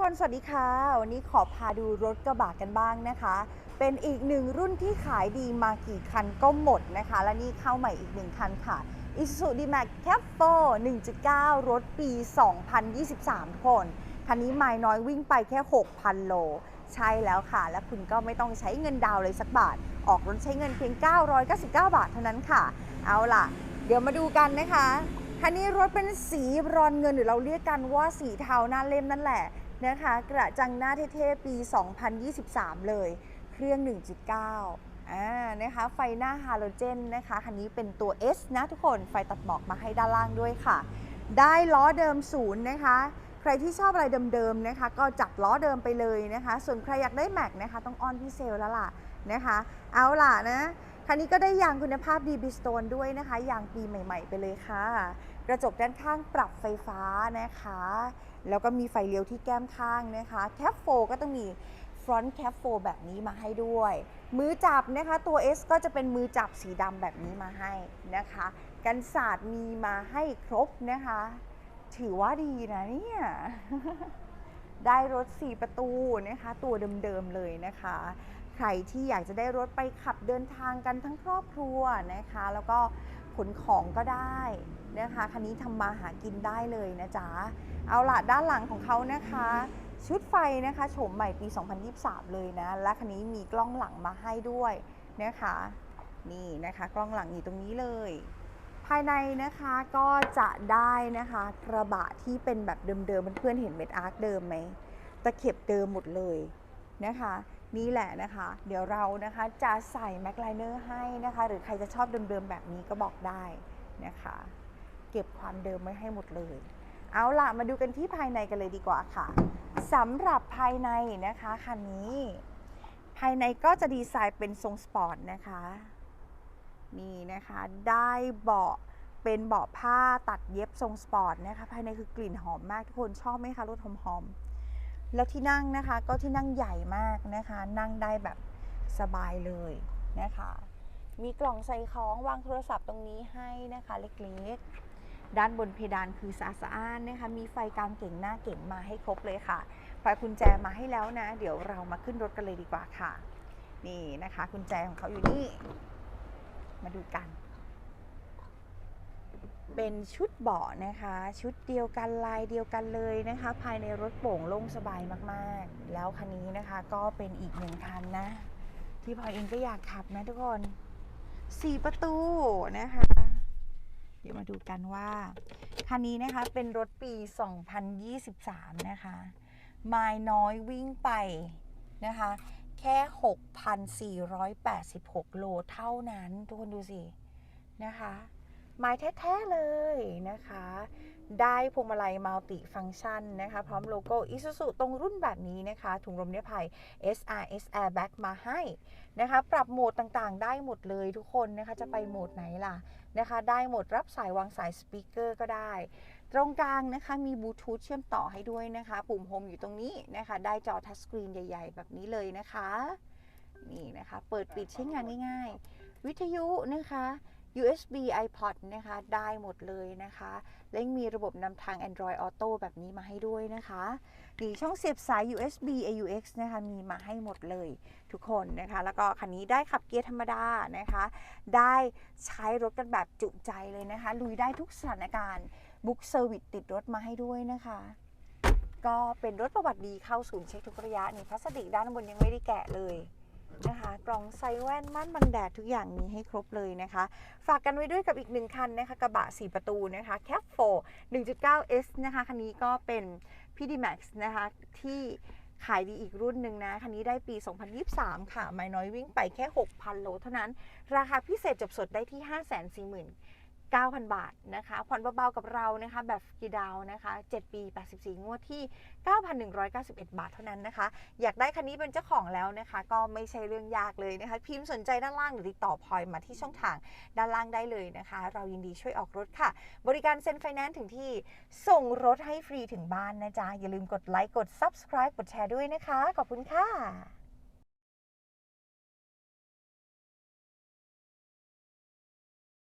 คน สวัสดีค่ะ วันนี้ขอพาดูรถกระบะกันบ้างนะคะ เป็นอีกหนึ่งรุ่นที่ขายดีมากี่คันก็หมดนะคะ และนี่เข้าใหม่อีกหนึ่งคันค่ะ Isuzu D-Max Cap 4 1.9 รถปี 2023ทุกคน คันนี้ไม่น้อยวิ่งไปแค่ 6,000 โล ใช่แล้วค่ะ และคุณก็ไม่ต้องใช้เงินดาวเลยสักบาท ออกรถใช้เงินเพียง 999 บาทเท่านั้นค่ะ เอาล่ะ เดี๋ยวมาดูกันนะคะคันนี้รถเป็นสีบรอนเงินหรือเราเรียกกันว่าสีเทาหน้าเล่มนั่นแหละ นะคะกระจังหน้าเท่ๆปี 2023 เลย เครื่อง 1.9อ่านะคะไฟหน้าฮาโลเจนนะคะคันนี้เป็นตัว S นะทุกคนไฟตัดหมอกมาให้ด้านล่างด้วยค่ะ ได้ล้อเดิมศูนย์นะคะใครที่ชอบอะไรเดิมๆนะคะ ก็จัดล้อเดิมไปเลยนะคะ ส่วนใครอยากได้แม็กนะคะ ต้องอ้อนพี่เซลแล้วล่ะนะคะ เอาล่ะนะ คันนี้ก็ได้ยางคุณภาพดีบิสโตนด้วยนะคะ ยางปีใหม่ ๆ ไปเลยค่ะ กระจกด้านข้างปรับไฟฟ้านะคะ แล้วก็มีไฟเลี้ยวที่แก้มข้างนะคะ แคปโฟก็ต้องมีฟรอนต์แคปโฟแบบนี้มาให้ด้วย มือจับนะคะตัว S ก็จะเป็นมือจับสีดำแบบนี้มาให้นะคะ กันศาสตร์มีมาให้ครบนะคะ ถือว่าดีนะเนี่ย ได้รถ 4 ประตูนะคะ ตัวเดิมๆเลยนะคะ ใครที่อยากจะได้รถไปขับเดินทางกันทั้งครอบครัวนะคะ แล้วก็ขนของก็ได้นะคะ คันนี้ทำมาหากินได้เลยนะจ๊ะ เอาละด้านหลังของเขานะคะ ชุดไฟนะคะโฉมใหม่ปี 2023 เลยนะ และคันนี้มีกล้องหลังมาให้ด้วยนะคะ นี่นะคะ กล้องหลังอยู่ตรงนี้เลย ภายในนะคะก็จะได้นะคะกระบะที่เป็นแบบเดิมๆเพื่อนๆเห็นเม็ดอาร์คเดิมไหมตะเข็บเดิมหมดเลยนะคะนี่แหละนะคะ เดี๋ยวเรานะคะจะใส่แม็กไลเนอร์ให้นะคะ หรือใครจะชอบเดิมๆแบบนี้ก็บอกได้นะคะ เก็บความเดิมไว้ให้หมดเลย เอาล่ะมาดูกันที่ภายในกันเลยดีกว่าค่ะสำหรับภายในนะคะคันนี้ ภายในก็จะดีไซน์เป็นทรงสปอร์ตนะคะ นี่นะคะ ได้เบาะเป็นเบาะผ้าตัดเย็บทรงสปอร์ตนะคะ ภายในคือกลิ่นหอมมากทุกคนชอบไหมคะรถหอมหอมๆแล้วที่นั่งนะคะก็ที่นั่งใหญ่มากนะคะ นั่งได้แบบสบายเลยนะคะ มีกล่องใส่ของวางโทรศัพท์ตรงนี้ให้นะคะเล็กๆ ด้านบนเพดานคือสะอาดสะอ้านนะคะ มีไฟกลางเก่งหน้าเก่งมาให้ครบเลยค่ะไฟกุญแจมาให้แล้วนะ เดี๋ยวเรามาขึ้นรถกันเลยดีกว่าค่ะ นี่นะคะกุญแจของเขาอยู่นี่ มาดูกัน เป็นชุดเบาะนะคะ ชุดเดียวกันลายเดียวกันเลยนะคะ ภายในรถโปร่งโล่งสบายมากๆ แล้วคันนี้นะคะก็เป็นอีกหนึ่งคันนะ ที่พลอยเองก็อยากขับนะทุกคนสี่ประตูนะคะ เดี๋ยวมาดูกันว่า คันนี้นะคะเป็นรถปี 2023 นะคะ ไมล์น้อยวิ่งไปนะคะ แค่ 6,486 โลเท่านั้น ทุกคนดูสิ นะคะไม้แท้ๆเลยนะคะ ได้พวงมาลัยมัลติฟัง c t ชันนะคะ พร้อมโลโก้ Isuzu ตรงรุ่นแบบนี้นะคะ ถุงลมนิรภัย SRS Airbag มาให้นะคะ ปรับโหมดต่างๆ ได้หมดเลยทุกคนนะคะ จะไปโหมดไหนล่ะนะคะ ได้หมดรับสายวางสายสปีกเกอร์ก็ได้ ตรงกลางนะคะมีบลูทูธเชื่อมต่อให้ด้วยนะคะ ปุ่มโฮมอยู่ตรงนี้นะคะ ได้จอทัชสกรีนใหญ่ ๆ แบบนี้เลยนะคะ นี่นะคะ เปิดปิดใช้งานง่าย ๆ วิทยุนะคะ USB iPod นะคะ ได้หมดเลยนะคะ และยังมีระบบนำทาง Android Auto แบบนี้มาให้ด้วยนะคะดีช่องเสียบสาย USB AUX นะคะ มีมาให้หมดเลยทุกคนนะคะ แล้วก็คันนี้ได้ขับเกียร์ธรรมดานะคะ ได้ใช้รถกันแบบจุใจเลยนะคะ ลุยได้ทุกสถานการณ์ บุ๊กเซอร์วิสติดรถมาให้ด้วยนะคะ ก็เป็นรถประวัติดีเข้าศูนย์เช็คทุกระยะนี่พลาสติกด้านบนยังไม่ได้แกะเลยนะคะกล่องไซแว่นม่านบังแดดทุกอย่างมีให้ครบเลยนะคะ ฝากกันไว้ด้วยกับอีกหนึ่งคันนะคะกระบะ 4 ประตูนะคะ Cap 4 1.9S นะคะคันนี้ก็เป็น PD Max นะคะที่ขายดีอีกรุ่นหนึ่งนะ คันนี้ได้ปี 2023 ค่ะ ไม่น้อยวิ่งไปแค่ 6,000 โลเท่านั้น ราคาพิเศษจบสดได้ที่ 540,000 9,000 บาทนะคะ ผ่อนเบาๆกับเรานะคะแบบกีดาวนะคะ 7 ปี 84 งวดที่ 9,191 บาทเท่านั้นนะคะ อยากได้คันนี้เป็นเจ้าของแล้วนะคะ ก็ไม่ใช่เรื่องยากเลยนะคะ พิมพ์สนใจด้านล่างหรือติดต่อพลอยมาที่ช่องทางด้านล่างได้เลยนะคะ เรายินดีช่วยออกรถค่ะ บริการเซ็นไฟแนนซ์ถึงที่ส่งรถให้ฟรีถึงบ้านนะจ๊ะ อย่าลืมกดไลค์กด subscribe กดแชร์ด้วยนะคะ ขอบคุณค่ะ